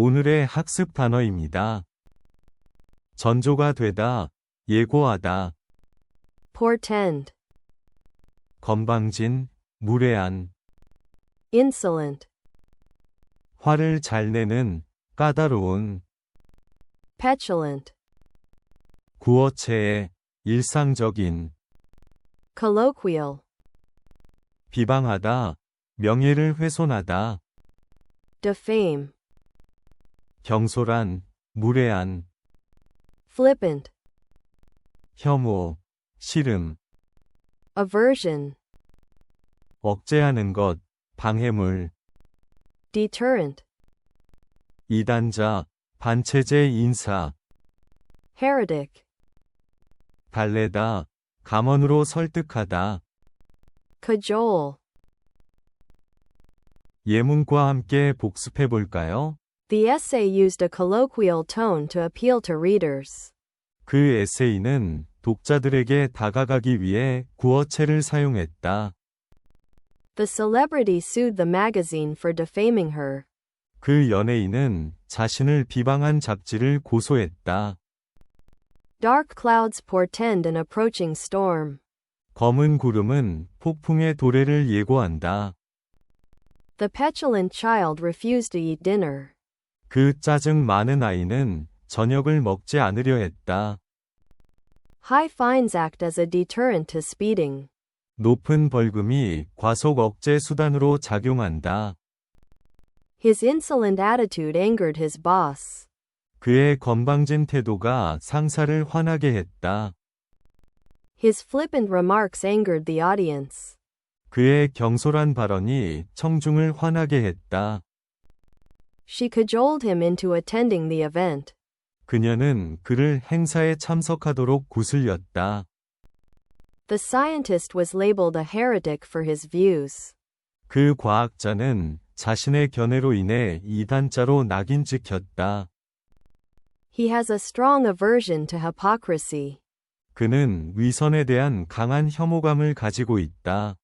오늘의 학습 단어입니다. 전조가 되다, 예고하다, portend, 건방진, 무례한, insolent, 화를 잘 내는, 까다로운, petulant, 구어체의, 일상적인, colloquial, 비방하다, 명예를 훼손하다, defame, 경솔한, 무례한, flippant, 혐오, 싫음, aversion, 억제하는 것, 방해물, deterrent, 이단자, 반체제 인사, heretic, 달래다, 감언으로 설득하다, cajole. 예문과 함께 복습해 볼까요? The essay used a colloquial tone to appeal to readers. 그 에세이는 독자들에게 다가가기 위해 구어체를 사용했다. The celebrity sued the magazine for defaming her. 그 연예인은 자신을 비방한 잡지를 고소했다. Dark clouds portend an approaching storm. 검은 구름은 폭풍의 도래를 예고한다. The petulant child refused to eat dinner. 그 짜증 많은 아이는 저녁을 먹지 않으려 했다. High fines act as a deterrent to speeding. 높은 벌금이 과속 억제 수단으로 작용한다. His insolent attitude angered his boss. 그의 건방진 태도가 상사를 화나게 했다. His flippant remarks angered the audience. 그의 경솔한 발언이 청중을 화나게 했다. She cajoled him into attending the event. 그녀는 그를 행사에 참석하도록 구슬렸다. The scientist was labeled a heretic for his views. 그 과학자는 자신의 견해로 인해 이단자로 낙인 찍혔다. He has a strong aversion to hypocrisy. 그는 위선에 대한 강한 혐오감을 가지고 있다.